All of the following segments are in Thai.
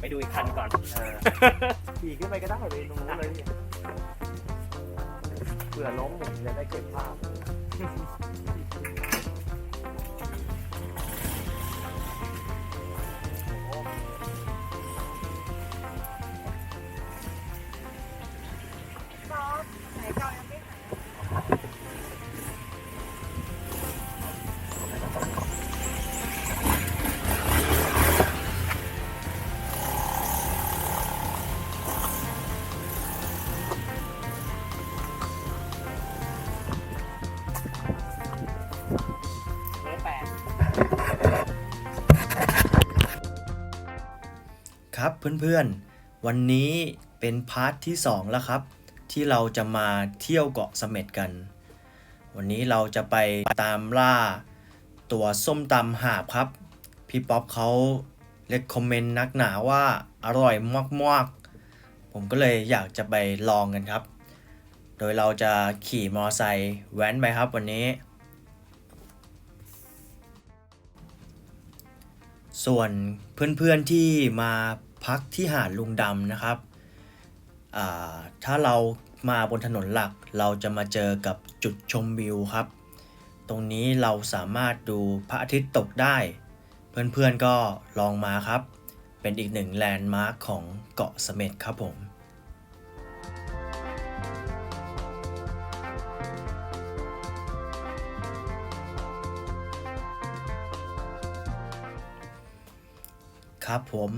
ไปดูอีกคันก่อนเออขี่ขึ้นไปก็ได้เลยตรงนู้นเลยพี่เผื่อล้มผมจะได้เก็บภาพ ครับเพื่อนๆ วันนี้เป็นพาร์ทที่ 2 แล้วครับ ที่เราจะมาเที่ยวเกาะเสม็ดกัน วันนี้เราจะไปตามล่าตัวส้มตำหาบครับ พี่ป๊อปเขาเล c คอมเมนต์นักหนาว่าอร่อยมากๆ ผมก็เลยอยากจะไปลองกันครับ โดยเราจะขี่มอไซค์แว้นไปครับวันนี้ ส่วนเพื่อนๆที่มา พักที่หาดลุงดำนะครับถ้าเรามาบนถนนหลักเราจะมาเจอกับจุดชมวิวครับ ตรงนี้เราสามารถดูพระอาทิตย์ตกได้ เพื่อนๆก็ลองมาครับ เป็นอีกหนึ่งแลนด์มาร์คของเกาะเสม็ดครับผมครับผม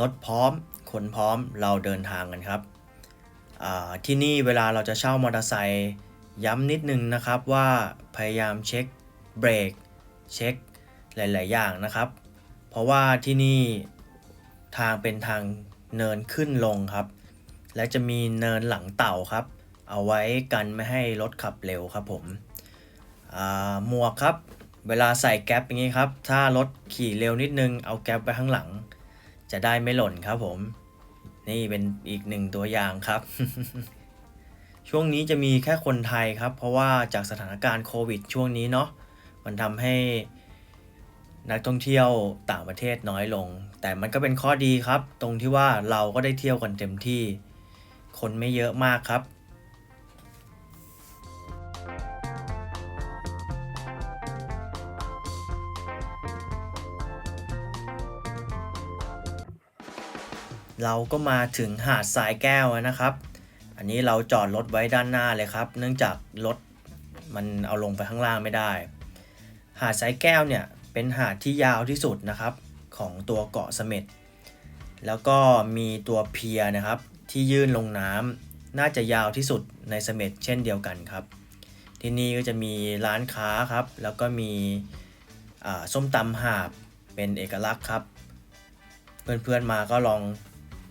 รถพร้อมขนพร้อมเราเดินทางกันครับ ที่นี่เวลาเราจะเช่ามอเตอร์ไซค์ย้ำนิดนึงนะครับว่าพยายามเช็คเบรกเช็คหลาย ๆ อย่างนะครับ เพราะว่าที่นี่ทางเป็นทางเนินขึ้นลงครับ และจะมีเนินหลังเต่าครับ เอาไว้กันไม่ให้รถขับเร็วครับผมหมวกครับ เวลาใส่แก๊ปอย่างนี้ครับ ถ้ารถขี่เร็วนิดนึงเอาแก๊ปไปข้างหลัง จะได้ไม่หล่นครับผม นี่เป็นอีกหนึ่งตัวอย่างครับ ช่วงนี้จะมีแค่คนไทยครับ เพราะว่าจากสถานการณ์โควิด ช่วงนี้เนาะมันทำให้นักท่องเที่ยวต่างประเทศน้อยลง แต่มันก็เป็นข้อดีครับ ตรงที่ว่าเราก็ได้เที่ยวกันเต็มที่ คนไม่เยอะมากครับ เราก็มาถึงหาดทรายแก้วนะครับ อันนี้เราจอดรถไว้ด้านหน้าเลยครับ เนื่องจากรถมันเอาลงไปข้างล่างไม่ได้ หาดทรายแก้วเนี่ยเป็นหาดที่ยาวที่สุดนะครับของตัวเกาะเสม็ด แล้วก็มีตัวเพียนะครับที่ยื่นลงน้ำน่าจะยาวที่สุดในเสม็ดเช่นเดียวกันครับ ที่นี่ก็จะมีร้านค้าครับ แล้วก็มีส้มตำหาบเป็นเอกลักษณ์ครับ เพื่อนๆมาก็ลอง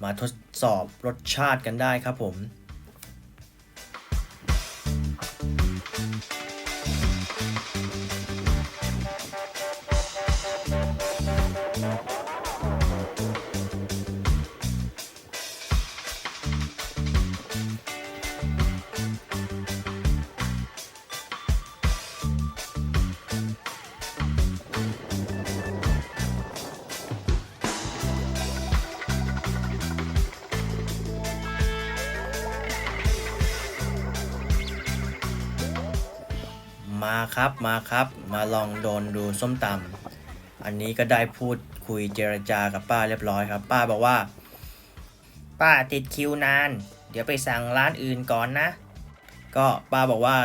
มาทดสอบรสชาติกันได้ครับผม มาครับมาครับ มาลองโดนดูส้มตำอันนี้ก็ได้พูดคุยเจรจากับป้าเรียบร้อยครับ ป้าบอกว่า ป้าติดคิวนาน เดี๋ยวไปสั่งร้านอื่นก่อนนะ ก็ป้าบอกว่า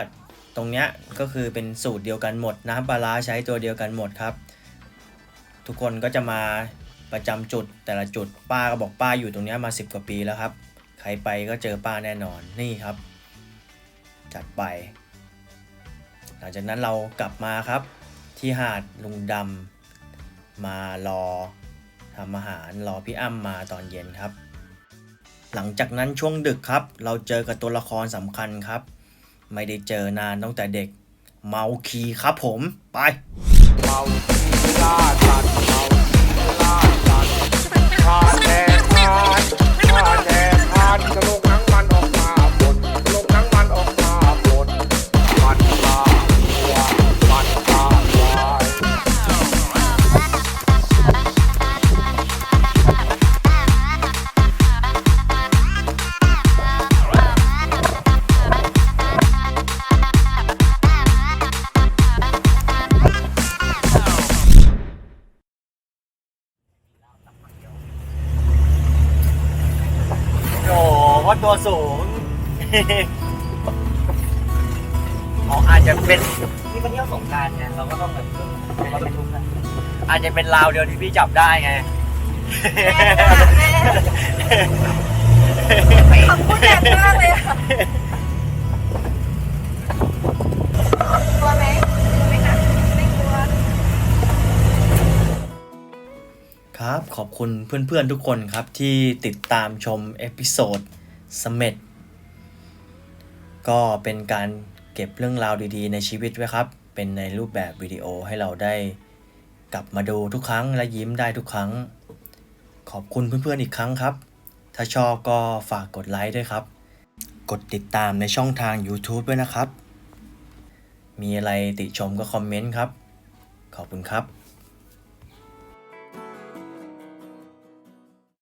ตรงเนี้ยก็คือเป็นสูตรเดียวกันหมดน้ำปลาร้าใช้ตัวเดียวกันหมดครับ ทุกคนก็จะมาประจำจุดแต่ละจุดป้าก็บอกป้าอยู่ตรงเนี้ยมา 10 กว่าปีแล้วครับ ใครไปก็เจอป้าแน่นอนนี่ครับ จัดไป หลังจากนั้นเรากลับมาครับ ที่หาดลุงดำมารอทำอาหารรอพี่อ้ำมาตอนเย็นครับ หลังจากนั้นช่วงดึกครับ เราเจอกับตัวละครสำคัญครับ ไม่ได้เจอนานตั้งแต่เด็กเมาคีครับผมไปเมาที่ล่าสัตว์เมาที่ล่าสัตว์พาแดงพานพาแดงพานจะลง บอกว่าตัวสูงอ๋ออาจจะเป็นนี่มาเที่ยวสงกรารไงเราก็ต้องแบบเราเป็นทุกข์นะอาจจะเป็นราวเดียวที่พี่จับได้ไง คำพูดแรงมากเลยอะกลัวไหมกลัวไหมคะไม่กลัว ครับ ขอบคุณเพื่อนๆทุกคนครับที่ติดตามชมเอพิโซด สเม็ดก็เป็นการเก็บเรื่องราวดีๆ ในชีวิตไว้ครับ เป็นในรูปแบบวิดีโอให้เราได้กลับมาดูทุกครั้งและยิ้มได้ทุกครั้ง ขอบคุณเพื่อนๆอีกครั้งครับ ถ้าชอบก็ฝากกดไลค์ด้วยครับ กดติดตามในช่องทาง YouTube ด้วยนะครับ มีอะไรติชมก็คอมเมนต์ครับ ขอบคุณครับ